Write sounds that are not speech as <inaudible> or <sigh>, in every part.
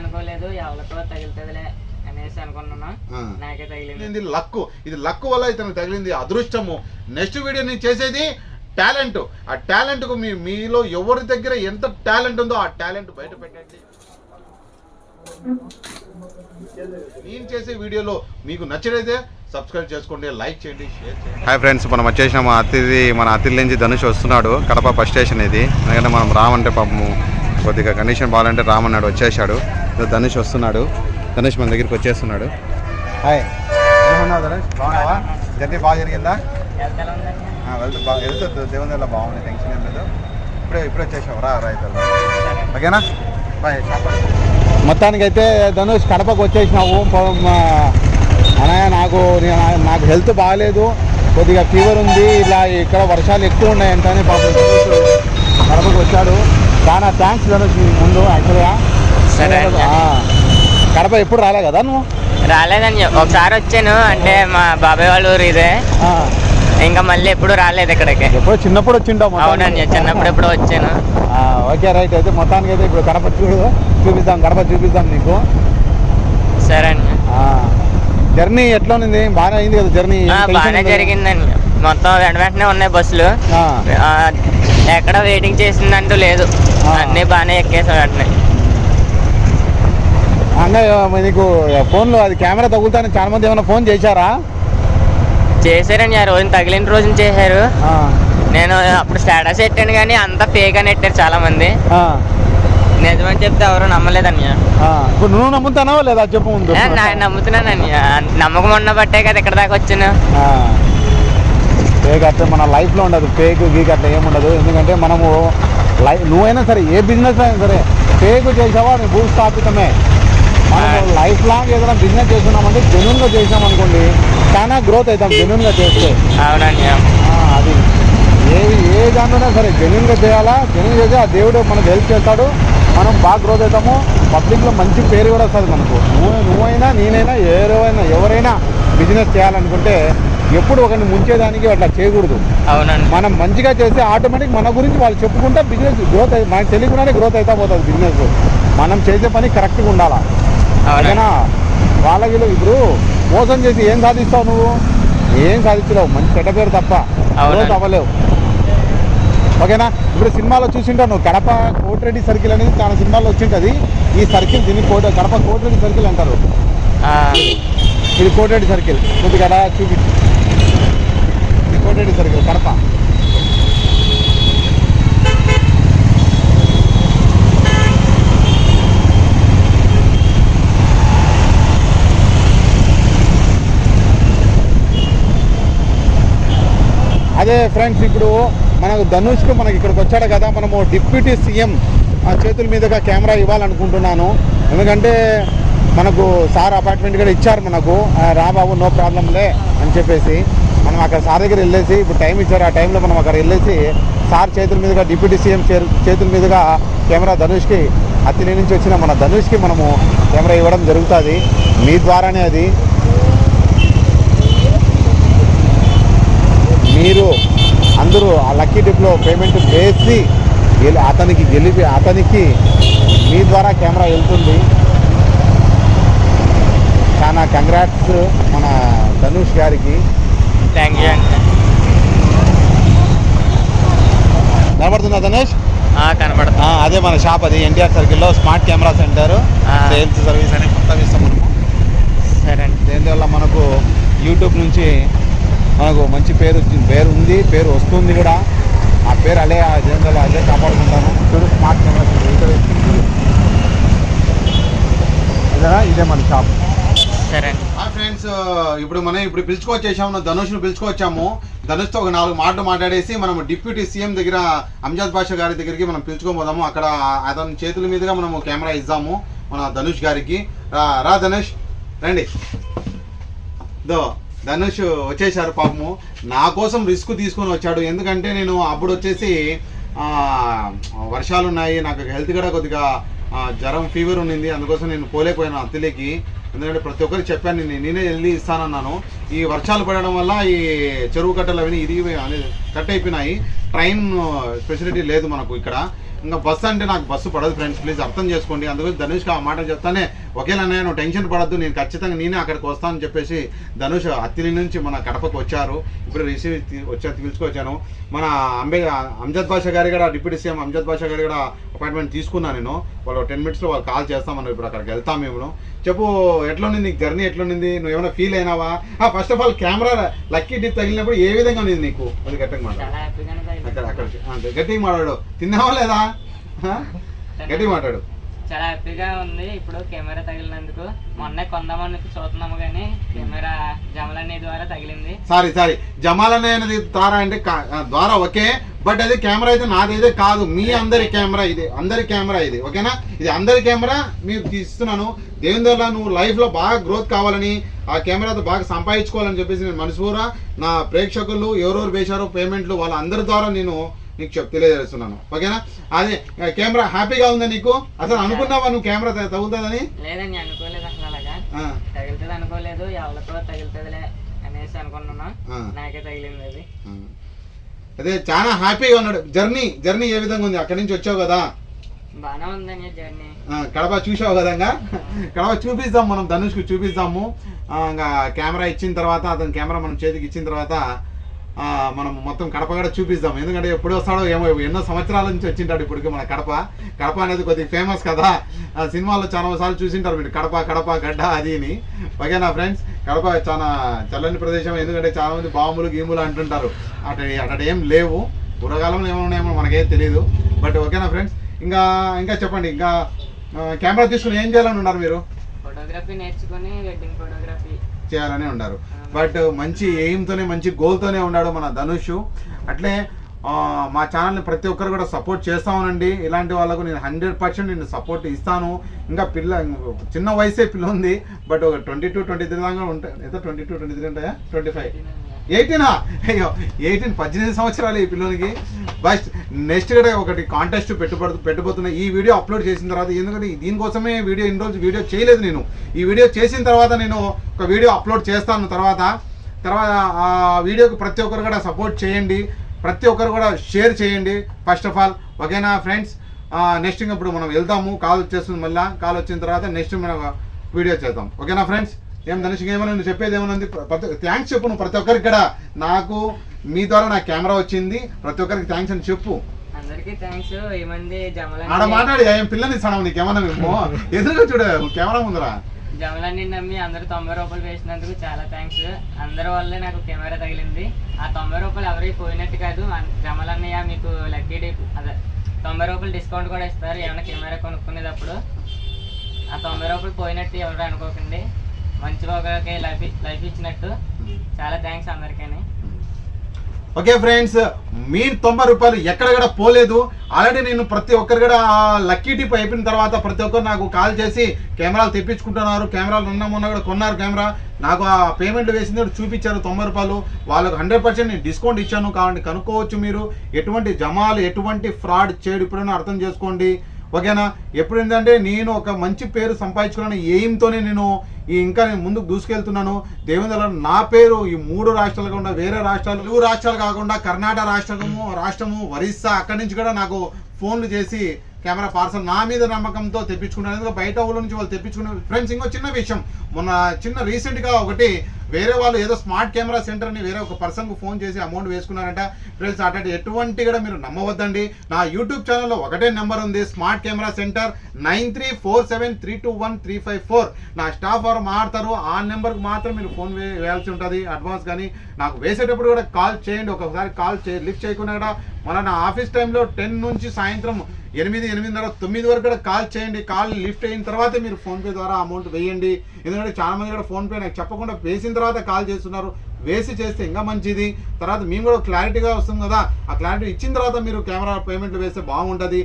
అనుకోలేదు ఎవరికో తగులుతుందిలే అనేసి అనుకున్నాను ఆ. నాకే తగిలింది. ఇది లక్ ఇది లక్ వల్ల ఇతనికి తగిలింది అదృష్టము. నెక్స్ట్ వీడియో నేను చేసేది టాలెంట్. ఆ టాలెంట్కు మీ మీలో ఎవరి దగ్గర ఎంత టాలెంట్ ఉందో ఆ టాలెంట్ బయట పెట్టండి. నేను చేసే వీడియోలో మీకు నచ్చినైతే సబ్స్క్రైబ్ చేసుకోండి లైక్ చేయండి షేర్ చేయండి. హాయ్ ఫ్రెండ్స్ మనం వచ్చేసిన మా అతిథి మన అతిథి నుంచి ధనుష్ వస్తున్నాడు కడప బస్ స్టేషన్ ఇది. ఎందుకంటే మనం రామంటే పాపము కొద్దిగా కండిషన్ బాగాలంటే రామన్నాడు వచ్చేసాడు ధనుష్ వస్తున్నాడు. ధనుష్ మన దగ్గరికి వచ్చేస్తున్నాడు. హాయ్ ఏమన్నావు ధనుష్? బాగున్నావా? జర్నీ బాగా జరిగిందా? వెళ్తే బాగా వెళ్తుంది దేవుని వల్ల బాగుంది టెన్షన్ ఏం లేదు. ఇప్పుడే ఇప్పుడే వచ్చేసావు రా రైతు ఓకేనా? బాయ్ మొత్తానికి అయితే ధనుష్ కడపకు వచ్చేసినావు. అనయ్య నాకు నాకు హెల్త్ బాగాలేదు. కొద్దిగా ఫీవర్ ఉంది. ఇలా ఇక్కడ వర్షాలు ఎక్కువ ఉన్నాయంటే పాపం కడపకు వచ్చాడు. చాలా థ్యాంక్స్ ముందు యాక్చువల్గా సరే కడప ఎప్పుడు రాలే కదా నువ్వు? రాలేదని ఒకసారి వచ్చాను. అంటే మా బాబాయ్ వాళ్ళ ఊరు ఇదే. ఇంకా మళ్ళీ ఎప్పుడు రాలేదు ఇక్కడికి. ఎప్పుడో చిన్నప్పుడు వచ్చింటావు మొత్తానికి. అవునండి. చిన్నప్పుడు ఎప్పుడు వచ్చాను. Okay right. అయితే మొత్తానికి అయితే ఇప్పుడు కడప చూడు. చూపిస్తాం కడప చూపిస్తాం నీకు. సరే అండి. జర్నీ ఎట్లా ఉంది? బాగానే అయింది కదా జర్నీ? బాగానే? జరిగిందండి. మొత్తం వెంట వెంటనే ఉన్నాయి బస్సులు. ఎక్కడ వెయిటింగ్ చేసిందంటూ లేదు. ఆ. అన్నీ బాగానే ఎక్కేసాం వెంటనే. అన్నయ్య మరి నీకు ఫోన్లో అది కెమెరా తగులుతాను చాలా మంది ఏమైనా ఫోన్ చేశారా? చేశారండి ఆ రోజున తగిలిన రోజున చేశారు. నేను అప్పుడు స్టేటస్ పెట్టాను కానీ అంతా ఫేక్ అని పెట్టారు చాలా మంది నిజమని చెప్తే ఎవరు. ఇప్పుడు నువ్వు నమ్ముతానావా లేదా? చెప్పు ముందు. ఏ, నా- నమ్ముతున్నానన్య నమ్మకం ఉన్న బట్టే కదా ఇక్కడ దాకా వచ్చాను. ఫేక్ అట్లా మన లైఫ్లో ఉండదు ఫేక్ గీక్ అట్లా ఏముండదు ఎందుకంటే మనము లై నువ్వైనా సరే ఏ బిజినెస్ అయినా సరే ఫేక్ చేసావా నీ భూస్థాపితమే మనము లైఫ్ లాంగ్ ఏదైనా బిజినెస్ చేస్తున్నామంటే జెన్యున్గా చేసాం అనుకోండి చాలా గ్రోత్ అవుతాం జెన్యున్గా చేస్తే. అవునన్య ఆ, అది. ఏ ఏ దాంట్లోనే సరే జెన్యున్గా చేయాలా? జెన్యున్ చేస్తే ఆ దేవుడు మనకు హెల్ప్ చేస్తాడు. మనం బాగా గ్రోత్ అవుతాము. పబ్లిక్లో మంచి పేరు కూడా వస్తుంది మనకు. నువ్వు నువ్వైనా నేనైనా ఎవరైనా ఎవరైనా బిజినెస్ చేయాలనుకుంటే ఎప్పుడు ఒకరిని ముంచేదానికి అట్లా చేయకూడదు. అవునండి. మనం మంచిగా చేస్తే ఆటోమేటిక్ మన గురించి వాళ్ళు చెప్పుకుంటా బిజినెస్ గ్రోత్ మనకు తెలియకుండానే గ్రోత్ అవుతా పోతుంది బిజినెస్ మనం చేసే పని కరెక్ట్గా ఉండాలా? అవునండి. ఓకేనా వాళ్ళకి ఇప్పుడు మోసం చేసి ఏం సాధిస్తావు నువ్వు? ఏం సాధించలేవు. మంచి చెడ్డ పేరు తప్ప. గ్రోత్ అవ్వలేవు. ఓకేనా? ఇప్పుడు సినిమాలో చూసింటావు నువ్వు. కడప కోటిరెడ్డి సర్కిల్ అనేది చాలా సినిమాల్లో వచ్చింటది. ఈ సర్కిల్ దీన్ని కోట కడప కోటిరెడ్డి సర్కిల్ అంటారు. ఇది కోటిరెడ్డి సర్కిల్ కొద్దిగా అలా చూపి ఇది కడప. అదే ఫ్రెండ్స్ ఇప్పుడు మనకు ధనుష్కు మనకి ఇక్కడికి వచ్చాడు కదా మనము డిప్యూటీ సీఎం చేతుల మీదుగా కెమెరా ఇవ్వాలనుకుంటున్నాను. ఎందుకంటే మనకు సార్ అపార్ట్మెంట్ కూడా ఇచ్చారు మనకు. రాబాబు రా బాబు నో ప్రాబ్లంలే అని చెప్పేసి. మనం అక్కడ సార్ దగ్గర వెళ్ళేసి ఇప్పుడు టైం ఇచ్చారు ఆ టైంలో మనం అక్కడ వెళ్ళేసి సార్ చేతుల మీదుగా డిప్యూటీ సీఎం చే- చేతుల మీదుగా కెమెరా ధనుష్కి అతిని నుంచి వచ్చిన మన ధనుష్కి మనము కెమెరా ఇవ్వడం జరుగుతుంది. మీ ద్వారానే అది. మీరు అందరూ ఆ లక్కీ డిప్లో పేమెంట్ వేసి అతనికి గెలిపి అతనికి మీ ద్వారా కెమెరా వెళ్తుంది. చాలా కంగ్రాట్స్ మన ధనుష్ గారికి. థ్యాంక్ యూ అండి. కనబడుతుందా ధనుష్ ఆ, అదే మన షాప్ అది ఎన్టీఆర్ సర్కిల్లో smart camera center. Sales service అని మొత్తం ఇస్తాం మనము. సరే అండి. దీనివల్ల మనకు యూట్యూబ్ నుంచి మనకు మంచి పేరు వచ్చింది పేరు ఉంది పేరు వస్తుంది కూడా. ఆ పేరు అదే దీనివల్ల అదే కాపాడుకుంటాను. చూడు స్మార్ట్ కెమెరా ఇదే మన షాప్. సరే. హాయ్ ఫ్రెండ్స్ uh, ఇప్పుడు మనం ఇప్పుడు పిలుచుకొచ్చేసాము ధనుష్ను పిలుచుకొచ్చాము. ధనుష్తో ఒక నాలుగు మాటలు మాట్లాడేసి మనం డిప్యూటీ సీఎం దగ్గర అంజాద్ బాషా గారి దగ్గరికి మనం పిలుచుకోబోదాము. అక్కడ అతని చేతుల మీదుగా మనము కెమెరా ఇద్దాము మన ధనుష్ గారికి. రా రా ధనుష్ రండి. దో ధనుష్ వచ్చేసారు పాపము. నా కోసం రిస్క్ తీసుకొని వచ్చాడు. ఎందుకంటే నేను అప్పుడు వచ్చేసి వర్షాలు ఉన్నాయి నాకు హెల్త్ కూడా కొద్దిగా జ్వరం ఫీవర్ ఉండింది. అందుకోసం నేను పోలేకపోయాను అత్తిలేకి ఎందుకంటే ప్రతి ఒక్కరికి చెప్పాను నేను నేనే వెళ్ళి ఇస్తానన్నాను. ఈ వర్షాలు పడడం వల్ల ఈ చెరువు కట్టలు అవన్నీ ఇరిగి అనేది కట్ అయిపోయినాయి. ట్రైన్ ఫెసిలిటీ uh, లేదు మనకు ఇక్కడ. ఇంకా బస్సు అంటే నాకు బస్సు పడదు ఫ్రెండ్స్ ప్లీజ్ అర్థం చేసుకోండి. అందుకని ధనుష్కి ఆ మాట చెప్తానే ఒకేలా అన్నయ్య నువ్వు టెన్షన్ పడద్దు నేను ఖచ్చితంగా నేనే అక్కడికి వస్తానని చెప్పేసి ధనుష్ అత్తిలి నుంచి మన కడపకు వచ్చారు. ఇప్పుడు రిసీవ్ వచ్చా పిలుచుకొచ్చాను. మన అంబే అంజద్ బాషా గారి కూడా డిప్యూటీ సీఎం అంజద్ బాషా గారి కూడా అపాయింట్మెంట్ తీసుకున్నాను నేను. వాళ్ళు టెన్ మినిట్స్లో వాళ్ళు కాల్ చేస్తాం మనం ఇప్పుడు అక్కడికి వెళ్తాం మేము చెప్పు ఎట్లుంది నీకు జర్నీ ఎట్లుంది? నువ్వు ఏమైనా feel అయినావా? First of all camera lucky dip తగిలినప్పుడు ఏ విధంగా ఉంది నీకు? అది గట్టిగా అక్కడ అక్కడ గట్టిగా మాట్లాడు. తిన్నావా లేదా? గట్టిగా మాట్లాడు. చాలా హ్యాపీగా ఉంది. ఇప్పుడు కెమెరా తగిలినందుకు. మొన్నే కొందామని చూస్తున్నాము కానీ కెమెరా జమలన్నీ ద్వారా తగిలింది. Sorry sorry. జమాలనే అనేది ద్వారా అంటే ద్వారా ఓకే. బట్ అది కెమెరా అయితే నాదైతే కాదు. మీ అందరి కెమెరా ఇది. అందరి కెమెరా ఇది. ఓకేనా? ఇది అందరి కెమెరా మీకు తీస్తున్నాను. దేవుని వల్ల నువ్వు లైఫ్లో బాగా గ్రోత్ కావాలని ఆ కెమెరాతో బాగా సంపాదించుకోవాలని చెప్పేసి నేను మనస్ఫూరా నా ప్రేక్షకులు ఎవరెవరు వేశారో పేమెంట్లు వాళ్ళందరి ద్వారా నేను నీకు చెప్ తెలియజేస్తున్నాను. ఓకేనా? అదే కెమెరా హ్యాపీగా ఉందా నీకు? అసలు అనుకున్నావా నువ్వు కెమెరా తగులుతుందని? లేదని అనుకోలేదు అసలు అలాగా. ఆ, తగులుతుంది అనుకోలేదు ఎవరికో తగులుతుందిలే అనేసి అనుకున్నాను. నాకే తగిలింది అది. చాలా హ్యాపీగా ఉన్నాడు. జర్నీ జర్నీ ఏ విధంగా ఉంది? అక్కడి నుంచి వచ్చావు కదా? కడప చూసావు కదా? కడప చూపిస్తాం మనం ధనుష్కి చూపిస్తాము ఇంకా కెమెరా ఇచ్చిన తర్వాత అతని కెమెరా మనం చేతికి ఇచ్చిన తర్వాత మనం మొత్తం కడప కూడా చూపిస్తాం ఎందుకంటే ఎప్పుడు వస్తాడో ఏమో ఎన్నో సంవత్సరాల నుంచి వచ్చింటాడు ఇప్పటికి మన కడప. కడప అనేది కొద్దిగా ఫేమస్ కదా. ఆ సినిమాల్లో చాలా సార్లు చూసింటారు మీరు కడప కడప గడ్డ అది అని ఓకేనా ఫ్రెండ్స్ కడప చాలా చల్లని ప్రదేశం ఎందుకంటే చాలా మంది బాంబులు గీములు అంటుంటారు. అటు అటు ఏం లేవు. పూర్వకాలంలో ఏమైనా ఉన్నాయేమో మనకేం తెలియదు బట్ ఓకేనా ఫ్రెండ్స్ ఇంకా ఇంకా చెప్పండి. ఇంకా కెమెరా తీసుకుని ఏం చేయాలని ఉన్నారు మీరు? ఫోటోగ్రఫీ నేర్చుకుని వెడ్డింగ్ ఫోటోగ్రఫీ చేయాలని ఉన్నారు బట్ మంచి ఎయిమ్తోనే మంచి గోల్తోనే ఉన్నాడు మన ధనుష్. అట్లే మా ఛానల్ని ప్రతి ఒక్కరు కూడా సపోర్ట్ చేస్తామనండి. ఇలాంటి వాళ్ళకు నేను హండ్రెడ్ పర్సెంట్ నేను సపోర్ట్ ఇస్తాను. ఇంకా పిల్ల చిన్న వయసే పిల్ల ఉంది. బట్ ఒక ట్వంటీ టూ ట్వంటీ త్రీ దాకా ఉంటాయి ఎంత ట్వంటీ టూ ట్వంటీ త్రీ ఉంటాయా? Twenty five. ఎయిటీనా? అయ్యో ఎయిటీన్ పద్దెనిమిది సంవత్సరాలు ఈ పిల్లోనికి. బస్ట్ నెక్స్ట్ కూడా ఒకటి కాంటెస్ట్ పెట్టుబడు పెట్టబోతున్నా. ఈ వీడియో అప్లోడ్ చేసిన తర్వాత ఎందుకంటే దీనికోసమే వీడియో ఇన్ని రోజు వీడియో చేయలేదు నేను. ఈ వీడియో చేసిన తర్వాత నేను ఒక వీడియో అప్లోడ్ చేస్తాను తర్వాత. తర్వాత ఆ వీడియోకి ప్రతి ఒక్కరు కూడా సపోర్ట్ చేయండి. ప్రతి ఒక్కరు కూడా షేర్ చేయండి. ఫస్ట్ ఆఫ్ ఆల్ ఓకేనా ఫ్రెండ్స్ నెక్స్ట్ ఇప్పుడు మనం వెళ్తాము కాల్ వచ్చేస్తుంది మళ్ళీ. కాల్ వచ్చిన తర్వాత నెక్స్ట్ మనం వీడియో చేద్దాం. ఓకేనా ఫ్రెండ్స్ ఏం ధనుష్ ఏమన్నా నువ్వు చెప్పేది ఏమన్నా ఉంది? థ్యాంక్స్ చెప్పు నువ్వు ప్రతి ఒక్కరికి కూడా నాకు మీ ద్వారా నా కెమెరా వచ్చింది. ప్రతి ఒక్కరికి థ్యాంక్స్ అని చెప్పు. అందరికీ థ్యాంక్స్ ఏమంది? ఆడ మాట్లాడి ఏం పిల్లని ఇస్తాను నీకేమన్నా మేము? <laughs> ఎదురుగా చూడ కెమెరా ముందరా. జమలన్నీ నమ్మి అందరూ తొంభై రూపాయలు వేసినందుకు చాలా థ్యాంక్స్ అందరి వల్లే నాకు కెమెరా తగిలింది. ఆ తొంభై రూపాయలు ఎవరికి పోయినట్టు కాదు. జమలన్నయ్య మీకు లక్కీ డిప్ అదే తొంభై రూపాయలు డిస్కౌంట్ కూడా ఇస్తారు. ఏమైనా కెమెరా కొనుక్కునేటప్పుడు. ఆ తొంభై రూపాయలు పోయినట్టు ఎవరు అనుకోకండి. మంచి ఒకరికి లైఫ్ లైఫ్ ఇచ్చినట్టు. చాలా థ్యాంక్స్ అందరికీ ఓకే ఫ్రెండ్స్ మీ తొంభై రూపాయలు ఎక్కడ కూడా పోలేదు. ఆల్రెడీ నేను ప్రతి ఒక్కరు కూడా లక్కీ టిప్ అయిపోయిన తర్వాత ప్రతి ఒక్కరు నాకు కాల్ చేసి కెమెరాలు తెప్పించుకుంటున్నారు. కెమెరాలు ఉన్న మొన్న కూడా కొన్నారు కెమెరా. నాకు ఆ పేమెంట్ వేసింది కూడా చూపించారు తొంభై రూపాయలు. వాళ్ళకు హండ్రెడ్ పర్సెంట్ నేను డిస్కౌంట్ ఇచ్చాను. కాబట్టి కనుక్కోవచ్చు మీరు. ఎటువంటి జమాలు ఎటువంటి ఫ్రాడ్ చేయడు ఇప్పుడైనా అర్థం చేసుకోండి. ఓకేనా? ఎప్పుడు ఏంటంటే నేను ఒక మంచి పేరు సంపాదించుకున్నాను. ఎయిమ్తోనే నేను ఈ ఇంకా నేను ముందుకు దూసుకెళ్తున్నాను. దేవేంద్ర నా పేరు ఈ మూడు రాష్ట్రాలు కాకుండా వేరే రాష్ట్రాలు తెలుగు రాష్ట్రాలు కాకుండా కర్ణాటక రాష్ట్రము రాష్ట్రము ఒరిస్సా అక్కడి నుంచి కూడా నాకు ఫోన్లు చేసి కెమెరా పార్సల్ నా మీద నమ్మకంతో తెప్పించుకున్నారు. ఎందుకంటే బయట ఊళ్ళ నుంచి వాళ్ళు తెప్పించుకునే ఫ్రెండ్స్ ఇంకో చిన్న విషయం. మొన్న చిన్న రీసెంట్గా ఒకటి వేరే వాళ్ళు ఏదో స్మార్ట్ కెమెరా సెంటర్ అని వేరే ఒక పర్సన్కు ఫోన్ చేసి అమౌంట్ వేసుకున్నారంట. ఫ్రెండ్స్ అటువంటి ఎటువంటి కూడా మీరు నమ్మవద్దండి. నా యూట్యూబ్ ఛానల్లో ఒకటే నెంబర్ ఉంది smart camera centre nine three four seven three two one three five four. నా స్టాఫ్ వారు మాట్లాడతారు ఆ నెంబర్కి మాత్రం మీరు ఫోన్ వేయాల్సి ఉంటుంది. అడ్వాన్స్ కానీ నాకు వేసేటప్పుడు కూడా కాల్ చేయండి ఒకసారి కాల్ చే లిఫ్ట్ చేయకుండా కూడా. మళ్ళీ నా ఆఫీస్ టైంలో టెన్ నుంచి సాయంత్రం ఎనిమిది ఎనిమిదిన్నర తొమ్మిది వరకు కూడా కాల్ చేయండి. కాల్ లిఫ్ట్ అయిన తర్వాతే మీరు ఫోన్పే ద్వారా అమౌంట్ వేయండి. ఎందుకంటే చాలా మంది కూడా ఫోన్పే నాకు చెప్పకుండా వేసిన తర్వాత కాల్ చేస్తున్నారు. వేసి చేస్తే ఇంకా మంచిది. తర్వాత మేము కూడా క్లారిటీగా వస్తుంది కదా. ఆ క్లారిటీ ఇచ్చిన తర్వాత మీరు కెమెరా పేమెంట్లు వేస్తే బాగుంటుంది.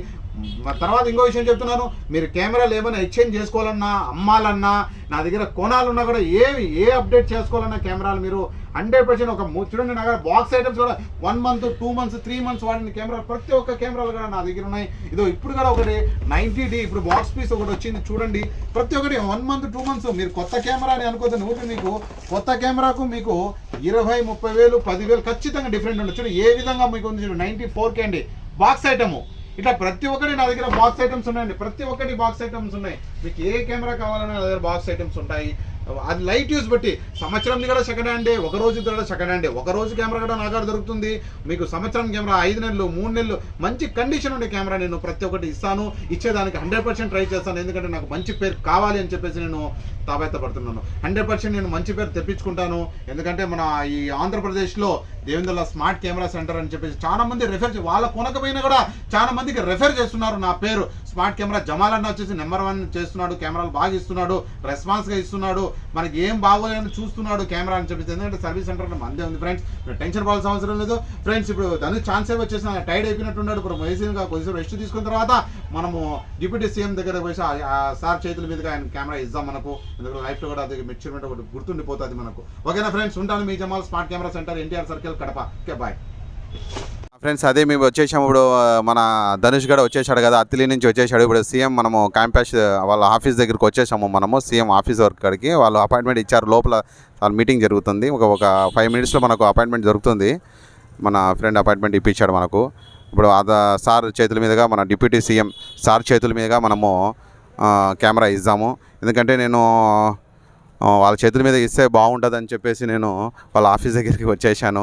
తర్వాత ఇంకో విషయం చెప్తున్నాను. మీరు కెమెరాలు ఏమైనా ఎక్స్చేంజ్ చేసుకోవాలన్నా అమ్మాలన్నా నా దగ్గర కొనాలన్నా కూడా ఏ ఏ అప్డేట్ చేసుకోవాలన్నా కెమెరాలు మీరు హండ్రెడ్ పర్సెంట్ ఒక చూడండి నా దగ్గర బాక్స్ ఐటమ్స్ కూడా one month two months three months వాడిన కెమెరా ప్రతి ఒక్క కెమెరాలు కూడా నా దగ్గర ఉన్నాయి. ఇదో ఇప్పుడు కూడా ఒకటి నైన్టీ డి ఇప్పుడు బాక్స్ పీస్ ఒకటి వచ్చింది చూడండి. ప్రతి ఒక్కటి వన్ మంత్ టూ మంత్స్ మీరు కొత్త కెమెరా అని అనుకోద్దు నువ్వు మీకు. కొత్త కెమెరాకు మీకు ఇరవై ముప్పై వేలు పదివేలు ఖచ్చితంగా డిఫరెంట్ ఉండదు చూడండి ఏ విధంగా మీకు ఉంది చూడు నైన్టీ ఫోర్ అండి. బాక్స్ ఐటము ఇట్లా ప్రతి ఒక్కటి నా దగ్గర బాక్స్ ఐటమ్స్ ఉన్నాయండి. ప్రతి ఒక్కటి బాక్స్ ఐటమ్స్ ఉన్నాయి. మీకు ఏ కెమెరా కావాలన్నా నా దగ్గర బాక్స్ ఐటమ్స్ ఉంటాయి. అది లైట్ యూస్ బట్టి. సంవత్సరం కూడా సెకండ్ హ్యాండే ఒక రోజు కూడా సెకండ్ హ్యాండే. ఒక రోజు కెమెరా కూడా నా కాడ దొరుకుతుంది. మీకు సంవత్సరం కెమెరా ఐదు నెలలు మూడు నెలలు మంచి కండిషన్ ఉండే కెమెరా నేను ప్రతి ఒక్కటి ఇస్తాను. ఇచ్చేదానికి హండ్రెడ్ పర్సెంట్ ట్రై చేస్తాను. ఎందుకంటే నాకు మంచి పేరు కావాలి అని చెప్పేసి నేను తాబెత్తపడుతున్నాను హండ్రెడ్ పర్సెంట్ నేను మంచి పేరు తెప్పించుకుంటాను. ఎందుకంటే మన ఈ ఆంధ్రప్రదేశ్లో దేవేంద్రల స్మార్ట్ కెమెరా సెంటర్ అని చెప్పేసి చాలా మంది రెఫర్ వాళ్ళ కొనకపోయినా కూడా చాలా మందికి రెఫర్ చేస్తున్నారు నా పేరు. స్మార్ట్ కెమెరా జమాలన్న వచ్చేసి నెంబర్ వన్ చేస్తున్నాడు. కెమెరాలు బాగా ఇస్తున్నాడు. రెస్పాన్స్గా ఇస్తున్నాడు. మనకి ఏం బాగోలేని చూస్తున్నాడు కెమెరా అని చెప్పేసి. ఎందుకంటే సర్వీస్ సెంటర్ మందే ఉంది ఫ్రెండ్స్. టెన్షన్ పడాల్సిన అవసరం లేదు. ఫ్రెండ్స్ ఇప్పుడు దానికి ఛాన్స్ ఏమి వచ్చేసిన టైడ్ అయిపోయినట్టున్నాడు. ఇప్పుడు మెడిసిన్గా కొంచెం రెస్ట్ తీసుకున్న తర్వాత మనము డిప్యూటీ సీఎం దగ్గర పోయి సార్ చేతుల మీదుగా ఆయన కెమెరా ఇద్దాం మనకు. ఎందుకంటే లైఫ్లో కూడా అది మెచ్యూర్మెంట్ ఒకటి గుర్తుండిపోతుంది మనకు. ఓకేనా ఫ్రెండ్స్? ఉంటాను మీ Jamal smart camera centre NTR circle Kadapa. Okay bye. Friends అదే మేము వచ్చేసాము ఇప్పుడు మన ధనుష్ గడ వచ్చేసాడు కదా అత్తిలి నుంచి వచ్చేసాడు. ఇప్పుడు సీఎం మనము క్యాంపస్ వాళ్ళ ఆఫీస్ దగ్గరికి వచ్చేసాము మనము సీఎం ఆఫీస్ వర్క్ కాడికి. వాళ్ళు అపాయింట్మెంట్ ఇచ్చారు లోపల వాళ్ళ మీటింగ్ జరుగుతుంది. ఒక ఒక ఫైవ్ మినిట్స్లో మనకు అపాయింట్మెంట్ దొరుకుతుంది. మన ఫ్రెండ్ అపాయింట్మెంట్ ఇప్పించాడు మనకు. ఇప్పుడు అద సార్ చేతుల మీదుగా మన డిప్యూటీ సీఎం సార్ చేతుల మీదుగా మనము కెమెరా ఇద్దాము. ఎందుకంటే నేను వాళ్ళ చేతుల మీద ఇస్తే బాగుంటుందని చెప్పేసి నేను వాళ్ళ ఆఫీస్ దగ్గరికి వచ్చేసాను.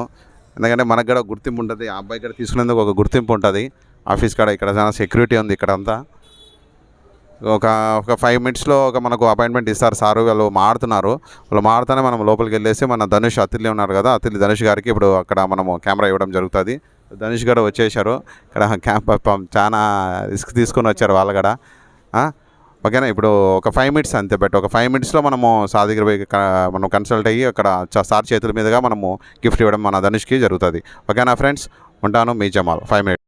ఎందుకంటే మనకు కూడా గుర్తింపు ఉంటుంది. ఆ అబ్బాయి కూడా తీసుకునేందుకు ఒక గుర్తింపు ఉంటుంది. ఆఫీస్ కాడ ఇక్కడ చాలా సెక్యూరిటీ ఉంది ఇక్కడ అంతా ఒక ఒక ఫైవ్ మినిట్స్లో ఒక మనకు అపాయింట్మెంట్ ఇస్తారు. సారు వాళ్ళు మాడుతున్నారు వాళ్ళు మాడుతూనే మనం లోపలికి వెళ్ళేసి మన ధనుష్ అతిథి ఉన్నారు కదా. అతిథి ధనుష్ గారికి ఇప్పుడు అక్కడ మనము కెమెరా ఇవ్వడం జరుగుతుంది. ధనుష్ గారు వచ్చేసారు ఇక్కడ <laughs> క్యాంప్ పాపం చాలా రిస్క్ తీసుకొని వచ్చారు వాళ్ళు కూడా. ఓకేనా? ఇప్పుడు ఒక ఫైవ్ మినిట్స్ అంతే బట్ ఒక ఫైవ్ మినిట్స్లో మనము సా దగ్గర పోయి మనం కన్సల్ట్ అయ్యి అక్కడ సార్ చేతుల మీదుగా మనము గిఫ్ట్ ఇవ్వడం మన ధనుష్కి జరుగుతుంది. ఓకేనా ఫ్రెండ్స్ ఉంటాను మీ Jamal. Five minutes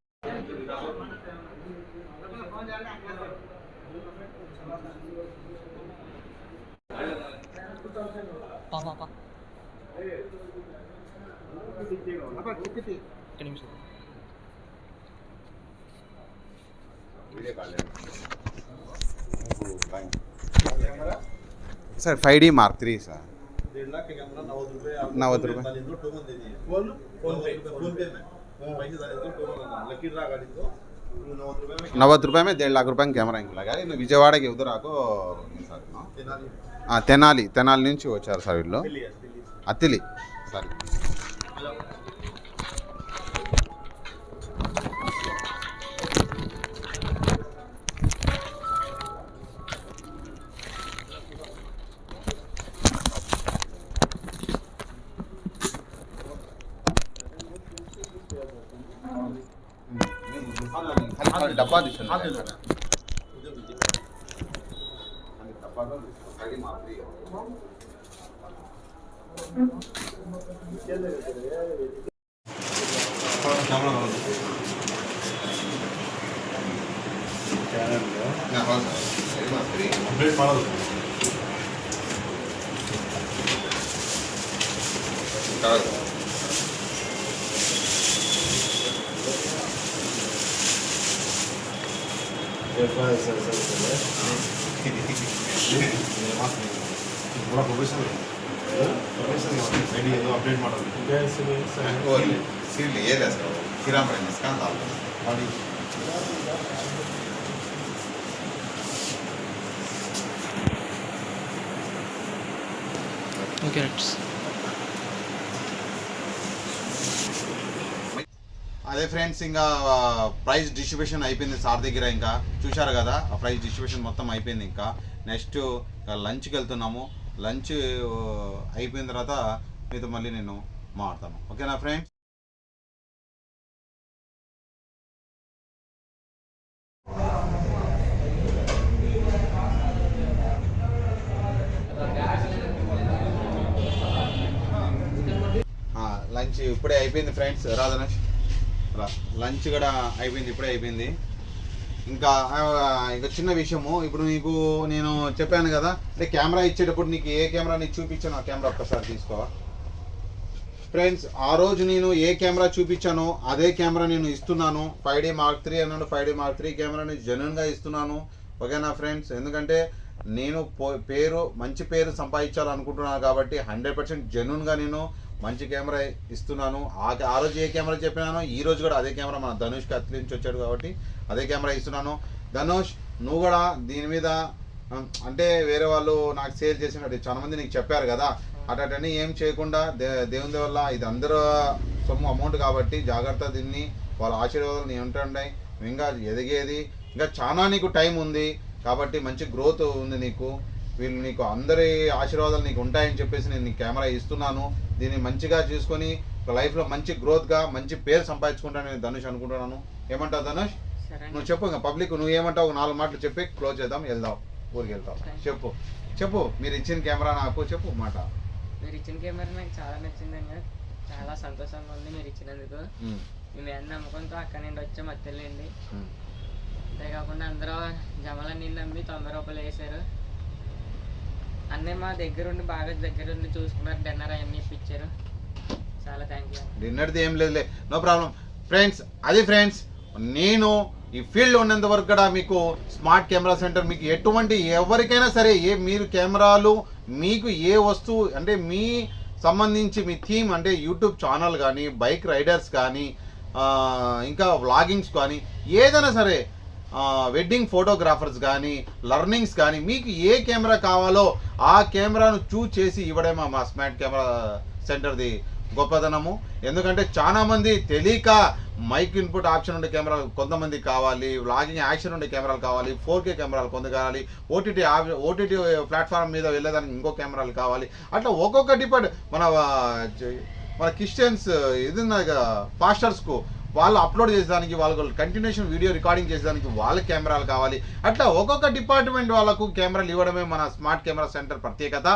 five D mark three sir. నవ్వది రూపాయలు. నవ్వది రూపాయమే దేడు లాఖ రూపాయలు కెమెరా ఇంకలాగా విజయవాడకి ఎదురాకో తెనాలి. తెనాలి. నుంచి వచ్చారు సార్ వీళ్ళు. అతిలి సారీ. 받으셨나요? 받으셨나요? ಪೂರ ಪ್ರೊಫೆಷನಲ್ ಪ್ರೊಫೆಷನಲ್ ಐಡಿ ಅದು ಅಪ್ಡೇಟ್ ಮಾಡೋದು ಸಿರ್ಲಿ ಏರಿಯಾ ಸರ್ ಕಿರಾಮಣಿ ಸ್ಕಾಂತ ಮಾಡಿ Okay, అదే ఫ్రెండ్స్ ఇంకా ప్రైజ్ డిస్ట్రిబ్యూషన్ అయిపోయింది సార్ దగ్గర ఇంకా. చూశారు కదా ఆ ప్రైజ్ డిస్ట్రిబ్యూషన్ మొత్తం అయిపోయింది ఇంకా. నెక్స్ట్ లంచ్కి వెళ్తున్నాము. లంచ్ అయిపోయిన తర్వాత మీతో మళ్ళీ నేను మాట్లాడతాను. ఓకేనా ఫ్రెండ్స్ లంచ్ ఇప్పుడే అయిపోయింది ఫ్రెండ్స్ రాధనష్ లంచ్ కూడా అయిపోయింది ఇప్పుడే అయిపోయింది. ఇంకా ఇంకా చిన్న విషయము ఇప్పుడు నీకు నేను చెప్పాను కదా అంటే కెమెరా ఇచ్చేటప్పుడు నీకు ఏ కెమెరా నీకు చూపించాను ఆ కెమెరా ఒక్కసారి తీసుకో. ఫ్రెండ్స్ ఆ రోజు నేను ఏ కెమెరా చూపించానో అదే కెమెరా నేను ఇస్తున్నాను. ఫైవ్ డి మార్క్ త్రీ అన్నాడు ఫైవ్ డి మార్క్ త్రీ కెమెరాని జెన్యున్గా ఇస్తున్నాను. ఓకేనా ఫ్రెండ్స్ ఎందుకంటే నేను పో- పేరు మంచి పేరు సంపాదించాలనుకుంటున్నాను కాబట్టి హండ్రెడ్ పర్సెంట్ జెన్యున్గా నేను మంచి కెమెరా ఇస్తున్నాను. ఆ ఆ రోజు ఏ కెమెరా చెప్పినాను ఈ రోజు కూడా అదే కెమెరా మన ధనుష్కి అత్తిరించి వచ్చాడు కాబట్టి అదే కెమెరా ఇస్తున్నాను. ధనుష్ నువ్వు కూడా దీని మీద అంటే వేరే వాళ్ళు నాకు సేల్ చేసినట్టు చాలా మంది నీకు చెప్పారు కదా. అటని ఏం చేయకుండా దే దేవుని వల్ల ఇది అందరూ సొమ్ము అమౌంట్ కాబట్టి జాగ్రత్త దీన్ని. వాళ్ళ ఆశీర్వాదాలు నీ ఉంటుంటాయి ఇంకా ఎదిగేది ఇంకా చాలా నీకు టైం ఉంది కాబట్టి మంచి గ్రోత్ ఉంది నీకు. వీళ్ళు నీకు అందరి ఆశీర్వాదాలు నీకు ఉంటాయని చెప్పేసి నేను నీకు కెమెరా ఇస్తున్నాను. దీన్ని మంచిగా చూసుకొని లైఫ్లో మంచి గ్రోత్గా మంచి పేరు సంపాదించుకుంటాను నేను ధనుష్ అనుకుంటున్నాను. ఏమంటావు ధనుష్. నువ్వు చెప్పు ఇంకా పబ్లిక్ నువ్వు ఏమంటావు? నాలుగు మాటలు చెప్పి క్లోజ్ చేద్దాం వెళ్దాం ఊరికి వెళ్తాం చెప్పు. చెప్పు మీరు ఇచ్చిన కెమెరా నాకు చెప్పు మాట. మీరు ఇచ్చిన కెమెరా నాకు చాలా నచ్చిందండి. చాలా సంతోషంగా ఉంది మీరు ఇచ్చినందుకు. మేము ఎంత నమ్మకంతో అక్కడి నుండి వచ్చాం అత్తెళ్ళింది ఉమ్. అంతేకాకుండా అందరూ జమలన్నీ నమ్మి తొంభై రూపాయలు వేసారు అన్నీ మా దగ్గర ఉండి బాగా దగ్గర ఉండి చూసుకున్నారు. డిన్నర్ అవన్నీ ఇప్పించారు చాలా థ్యాంక్ యూ డిన్నర్ది ఏం లేదులే. No problem. ఫ్రెండ్స్ అది ఫ్రెండ్స్ నేను ఈ ఫీల్డ్ ఉన్నంత వరకు కూడా మీకు స్మార్ట్ కెమెరా సెంటర్ మీకు ఎటువంటి ఎవరికైనా సరే ఏ మీరు కెమెరాలు మీకు ఏ వస్తువు అంటే మీ సంబంధించి మీ థీమ్ అంటే యూట్యూబ్ ఛానల్ కానీ బైక్ రైడర్స్ కానీ ఇంకా వ్లాగింగ్స్ కానీ ఏదైనా సరే వెడ్డింగ్ ఫోటోగ్రాఫర్స్ కానీ లర్నింగ్స్ కానీ మీకు ఏ కెమెరా కావాలో ఆ కెమెరాను చూజ్ చేసి ఇవ్వడమే మా స్మార్ట్ కెమెరా సెంటర్ది గొప్పదనము. ఎందుకంటే చాలామంది తెలియక మైక్ ఇన్పుట్ ఆప్షన్ ఉండే కెమెరాలు కొంతమంది కావాలి వ్లాగింగ్ యాక్షన్ ఉండే కెమెరాలు కావాలి ఫోర్ కే కెమెరాలు కొంత కావాలి ఓటీటీ ఓటీటీ ప్లాట్ఫామ్ మీద వెళ్ళేదానికి ఇంకో కెమెరాలు కావాలి. అట్లా ఒక్కొక్క డిపార్ట్ మన మన క్రిస్టియన్స్ ఇది ఉన్నది కదా పాస్టర్స్కు వాళ్ళు అప్లోడ్ చేసేదానికి వాళ్ళకు కంటిన్యూషన్ వీడియో రికార్డింగ్ చేసేదానికి వాళ్ళ కెమెరాలు కావాలి. అట్లా ఒక్కొక్క డిపార్ట్మెంట్ వాళ్ళకు కెమెరాలు ఇవ్వడమే మన స్మార్ట్ కెమెరా సెంటర్ ప్రత్యేకత.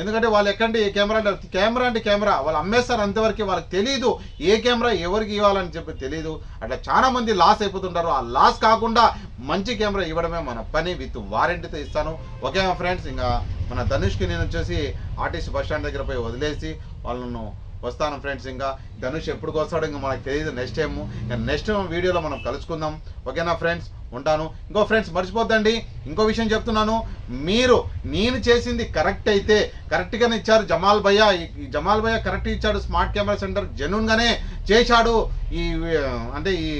ఎందుకంటే వాళ్ళు ఎక్కడంటే ఏ కెమెరా అంటే కెమెరా అంటే కెమెరా వాళ్ళు అమ్మేస్తారు అంతవరకు వాళ్ళకి తెలియదు ఏ కెమెరా ఎవరికి ఇవ్వాలని చెప్పి తెలియదు అట్లా చాలా మంది లాస్ అయిపోతుంటారు. ఆ లాస్ కాకుండా మంచి కెమెరా ఇవ్వడమే మన పని. విత్ వారంటీతో ఇస్తాను. ఓకే మా ఫ్రెండ్స్ ఇంకా మన ధనుష్కి నేను వచ్చేసి ఆర్టీసీ బస్ స్టాండ్ దగ్గర పోయి వదిలేసి వాళ్ళను వస్తాను ఫ్రెండ్స్ ఇంకా. ధనుష్ ఎప్పుడు వస్తాడో ఇంకా మనకు తెలియదు నెక్స్ట్ టైము నెక్స్ట్ వీడియోలో మనం కలుసుకుందాం. ఓకేనా ఫ్రెండ్స్? ఉంటాను. ఇంకో ఫ్రెండ్స్ మర్చిపోద్దండి. ఇంకో విషయం చెప్తున్నాను. మీరు నేను చేసింది కరెక్ట్ అయితే కరెక్ట్గానే ఇచ్చారు జమాల్ భయ్య. జమాల్ భయ్య కరెక్ట్ ఇచ్చాడు. స్మార్ట్ కెమెరా సెంటర్ జెన్యున్గానే చేశాడు. ఈ అంటే ఈ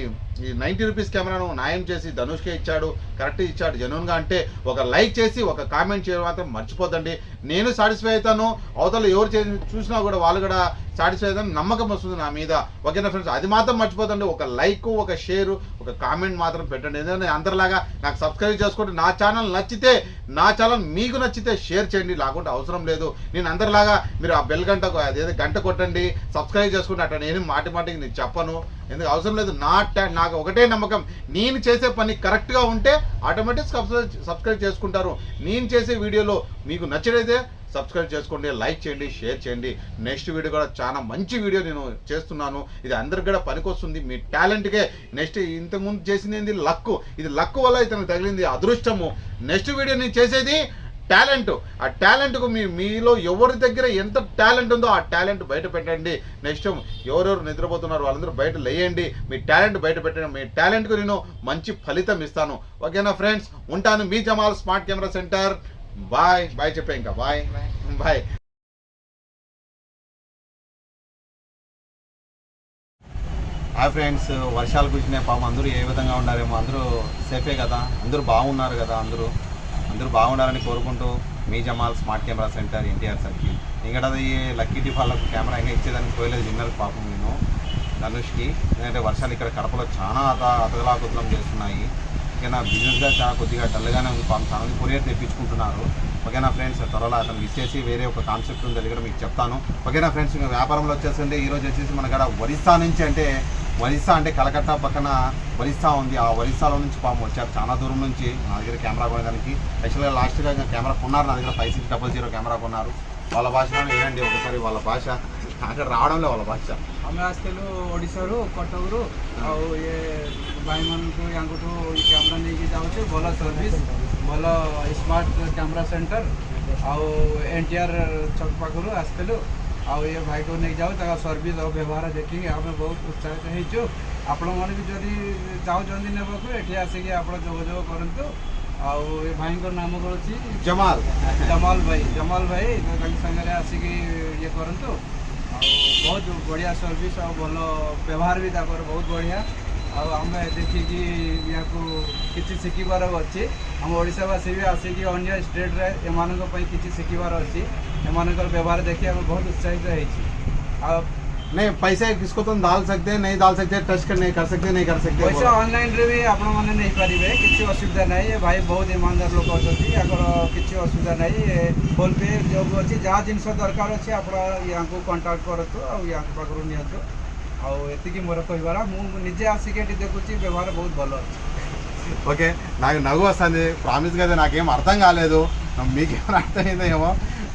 ఈ నైంటీ రూపీస్ కెమెరాను న్యాయం చేసి ధనుష్కే ఇచ్చాడు కరెక్ట్ ఇచ్చాడు జెన్యున్గా అంటే ఒక లైక్ చేసి ఒక కామెంట్ చేయడం మాత్రం మర్చిపోద్దండి. నేను సాటిస్ఫై అవుతాను అవతల ఎవరు చేసి చూసినా కూడా వాళ్ళు కూడా సాటిస్ఫై అవుతాను నమ్మకం వస్తుంది నా మీద. ఓకేనా ఫ్రెండ్స్? అది మాత్రం మర్చిపోదండి ఒక లైక్ ఒక షేర్ ఒక కామెంట్ మాత్రం పెట్టండి. ఎందుకంటే అందరిలాగా నాకు సబ్స్క్రైబ్ చేసుకోండి. నా ఛానల్ నచ్చితే నా ఛానల్ మీకు నచ్చితే షేర్ చేయండి. లేకుంటే అవసరం లేదు. నేను అందరిలాగా మీరు ఆ బెల్ గంట అదేదో గంట కొట్టండి సబ్స్క్రైబ్ చేసుకుంటే అట్లా నేను మాటి మాటికి నేను చెప్పను. ఎందుకు అవసరం లేదు? నా నాకు ఒకటే నమ్మకం. నేను చేసే పని కరెక్ట్గా ఉంటే ఆటోమేటిక్ సబ్స్క్రైబ్ సబ్స్క్రైబ్ చేసుకుంటారు. నేను చేసే వీడియోలో మీకు నచ్చినైతే సబ్స్క్రైబ్ చేసుకోండి లైక్ చేయండి షేర్ చేయండి. నెక్స్ట్ వీడియో కూడా చాలా మంచి వీడియో నేను చేస్తున్నాను. ఇది అందరికి కూడా పనికొస్తుంది. మీ టాలెంట్కే. నెక్స్ట్ ఇంతకుముందు చేసింది లక్ ఇది లక్ వల్ల ఇతను తగిలింది అదృష్టము. నెక్స్ట్ వీడియో నేను చేసేది టాలెంట్. ఆ టాలెంట్కు మీ మీలో ఎవరి దగ్గర ఎంత టాలెంట్ ఉందో ఆ టాలెంట్ బయట పెట్టండి. నెక్స్ట్ ఎవరెవరు నిద్రపోతున్నారు వాళ్ళందరూ బయట లేయండి. మీ టాలెంట్ బయట పెట్టండి. మీ టాలెంట్కు నేను మంచి ఫలితం ఇస్తాను. ఓకేనా ఫ్రెండ్స్? ఉంటాను మీ Jamal smart camera centre. Bye. Bye చెప్పే ఇంకా. బాయ్. బాయ్. Hi friends. వర్షాలు కురిసినాయి. పాపం అందరూ ఏ విధంగా ఉన్నారేమో. అందరూ సేఫే కదా. అందరూ బాగున్నారు కదా అందరూ. అందరూ బాగుండాలని కోరుకుంటూ మీ Jamal smart camera centre NTR circle. ఇంకా అది లక్కీ వాళ్ళకు కెమెరా ఇంకా ఇచ్చేదానికి పోయలేదు విన్నర్ పాపం నేను ధనుష్కి. ఎందుకంటే వర్షాలు ఇక్కడ కడపలో చాలా అత అతలాకుతలం చేస్తున్నాయి. ఓకేనా బిజినెస్గా చాలా కొద్దిగా డల్గానే ఉంది పాపం. చాలా కొరియర్ తెప్పించుకుంటున్నారు. ఓకేనా ఫ్రెండ్స్ త్వరలో అతను ఇచ్చేసి వేరే ఒక కాన్సెప్ట్ ఉంది అది కూడా మీకు చెప్తాను. ఓకేనా ఫ్రెండ్స్ ఇంకా వ్యాపారంలో వచ్చేసండి ఈరోజు వచ్చేసి మన కాడ ఒరిస్సా నుంచి అంటే ఒరిస్సా అంటే కలకత్తా పక్కన ఒరిస్సా ఉంది ఆ ఒరిస్సాలో నుంచి పాపం వచ్చారు చాలా దూరం నుంచి నా దగ్గర కెమెరా కొనడానికి యాక్చువల్గా లాస్ట్గా ఇంకా కెమెరా కొన్నారు నా దగ్గర five six double zero camera కొన్నారు వాళ్ళ భాషలో వినండి ఒకసారి వాళ్ళ భాష అక్కడ రావడంలో వాళ్ళ భాష ଆମେ ଆସିଥିଲୁ ଓଡ଼ିଶାରୁ କଟକରୁ ଆଉ ଇଏ ଭାଇମାନଙ୍କୁ ୟାଙ୍କଠୁ ଏ କ୍ୟାମେରା ନେଇକି ଯାଉଛୁ ଭଲ ସର୍ଭିସ୍ ଭଲ ସ୍ମାର୍ଟ କ୍ୟାମେରା ସେଣ୍ଟର ଆଉ ଏନ୍ ଟି ଆର୍ ଛକ ପାଖରୁ ଆସିଥିଲୁ ଆଉ ଏ ଭାଇକୁ ନେଇ ଯାଉ ତାଙ୍କ ସର୍ଭିସ୍ ଆଉ ବ୍ୟବହାର ଦେଖିକି ଆମେ ବହୁତ ଉତ୍ସାହିତ ହେଇଛୁ ଆପଣମାନେ ବି ଯଦି ଚାହୁଁଛନ୍ତି ନେବାକୁ ଏଠି ଆସିକି ଆପଣ ଯୋଗାଯୋଗ କରନ୍ତୁ ଆଉ ଏ ଭାଇଙ୍କ ନାମ କରୁଛି ଜମାଲ ଜମାଲ ଭାଇ ଜମାଲ ଭାଇ ତାଙ୍କ ସାଙ୍ଗରେ ଆସିକି ଇଏ କରନ୍ତୁ ଆଉ ବହୁତ ବଢ଼ିଆ ସର୍ଭିସ୍ ଆଉ ଭଲ ବ୍ୟବହାର ବି ତାଙ୍କର ବହୁତ ବଢ଼ିଆ ଆଉ ଆମେ ଦେଖିକି ୟାକୁ କିଛି ଶିଖିବାର ଅଛି ଆମ ଓଡ଼ିଶାବାସୀ ବି ଆସିକି ଅନ୍ୟ ଷ୍ଟେଟ୍ରେ ଏମାନଙ୍କ ପାଇଁ କିଛି ଶିଖିବାର ଅଛି ଏମାନଙ୍କର ବ୍ୟବହାର ଦେଖି ଆମେ ବହୁତ ଉତ୍ସାହିତ ହେଇଛି ଆଉ नहीं पैसे किसको तो डाल सकते हैं नहीं डाल सकते टच कर नहीं कर सकते नहीं कर सकते ପଇସା ଅନଲାଇନ୍ରେ ବି ଆପଣମାନେ ନେଇପାରିବେ କିଛି ଅସୁବିଧା ନାହିଁ ଏ ଭାଇ ବହୁତ ଇମାନଦାର ଲୋକ ଅଛନ୍ତି ୟାଙ୍କର କିଛି ଅସୁବିଧା ନାହିଁ ଏ ଫୋନ୍ ପେ ଯୋଉ ଅଛି ଯାହା ଜିନିଷ ଦରକାର ଅଛି ଆପଣ ୟାଙ୍କୁ କଣ୍ଟାକ୍ଟ କରନ୍ତୁ ଆଉ ୟାଙ୍କ ପାଖରୁ ନିଅନ୍ତୁ ଆଉ ଏତିକି ମୋର କହିବାର ମୁଁ ନିଜେ ଆସିକି ଏଠି ଦେଖୁଛି ବ୍ୟବହାର ବହୁତ ଭଲ ଅଛି ఓకే నాకు నవ్వు వస్తుంది ప్రామిస్ కదా నాకేం అర్థం కాలేదు మీకేమైనా అర్థమైందో ఏమో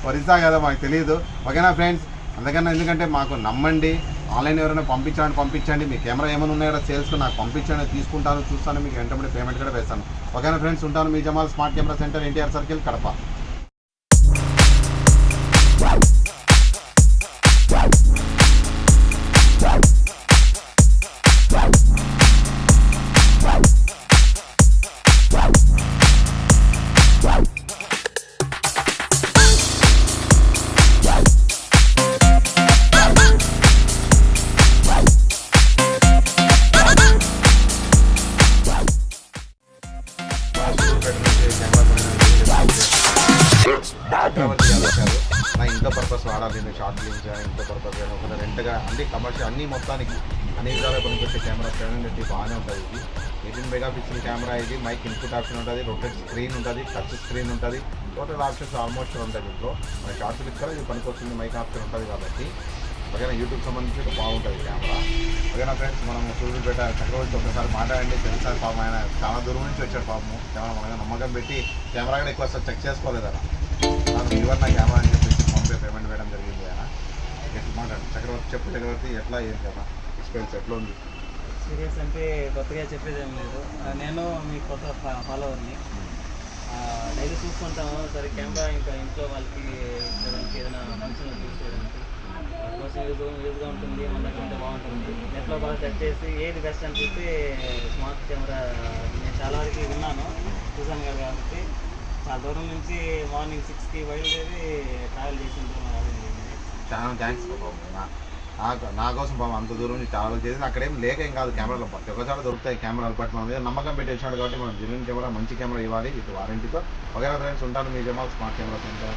వరిస్తా కదా మాకు తెలియదు ఓకేనా ఫ్రెండ్స్ అందుకని ఎందుకంటే మాకు నమ్మండి ఆన్లైన్ ఎవరైనా పంపించండి పంపించండి మీ కెమెరా ఏమైనా ఉన్నాయో సేల్స్లో నాకు పంపించండి తీసుకుంటాను చూస్తాను మీకు వెంటనే పేమెంట్ కూడా వేస్తాను ఓకేనా ఫ్రెండ్స్ ఉంటాను మీ Jamal smart camera centre NTR circle Kadapa total options almost ఉంటాయి దీంట్లో మన షార్ట్ ఫిలిమ్స్ కూడా ఇది పనికొస్తుంది మైక్ ఆప్షన్ ఉంటుంది కాబట్టి. ఓకేనా యూట్యూబ్ సంబంధించి బాగుంటుంది కెమెరా ఓకేనా ఫ్రెండ్స్ మనం సూర్యుపేట చక్రవర్తి ఒకసారి మాట్లాడండి. తెలుసా పాపం ఆయన చాలా దూరం నుంచి వచ్చాడు పాపము కెమెరా మన నమ్మకం పెట్టి కెమెరా కూడా ఎక్కువ చెక్ చేసుకోలేదు అలా నాకు నా కెమెరా అని చెప్పేసి ఫోన్పే పేమెంట్ వేయడం జరిగింది ఆయన. ఎట్లా మాట్లాడు చక్రవర్తి చెప్పు చక్రవర్తి ఎట్లా ఏంటి కదా ఎక్స్పీరియన్స్ ఎట్లా ఉంది? సీరియస్ అంటే కొత్తగా చెప్పేది ఏం లేదు. నేను మీ కొత్త ఫాలోవర్ని డైలీ చూసుకుంటాము. సరే కెమెరా ఇంకా ఇంట్లో వాళ్ళకి ఇచ్చడానికి ఏదైనా ఫంక్షన్ చూసేయడానికి కోసం యూజ్ యూజ్గా ఉంటుంది మన దగ్గర బాగుంటుంది. నెట్లో బాగా సెట్ చేసి ఏది బెస్ట్ అనిపిస్తే స్మార్ట్ కెమెరా నేను చాలా వరకు విన్నాను చూసాను కదా కాబట్టి. చాలా దూరం నుంచి మార్నింగ్ సిక్స్కి బయలుదేరి ట్రావెల్ చేసింది చాలా థ్యాంక్స్ నా- కోసం పాపం అంత దూరం నుంచి ట్రావెల్ చేసి అక్కడేం లేక ఏం కాదు కెమెరాలు ప్రతి ఒక్కసారి దొరుకుతాయి కెమెరాలు బట్ మన మీద నమ్మకం పెట్టేసినాడు కాబట్టి మనం జెన్యున్ కెమెరా మంచి కెమెరా ఇవ్వాలి. ఇటు వారంటీతో ఒకవేళ ఫ్రెండ్స్ ఉంటాను మీ జమా స్మార్ట్ కెమెరా సెంటర్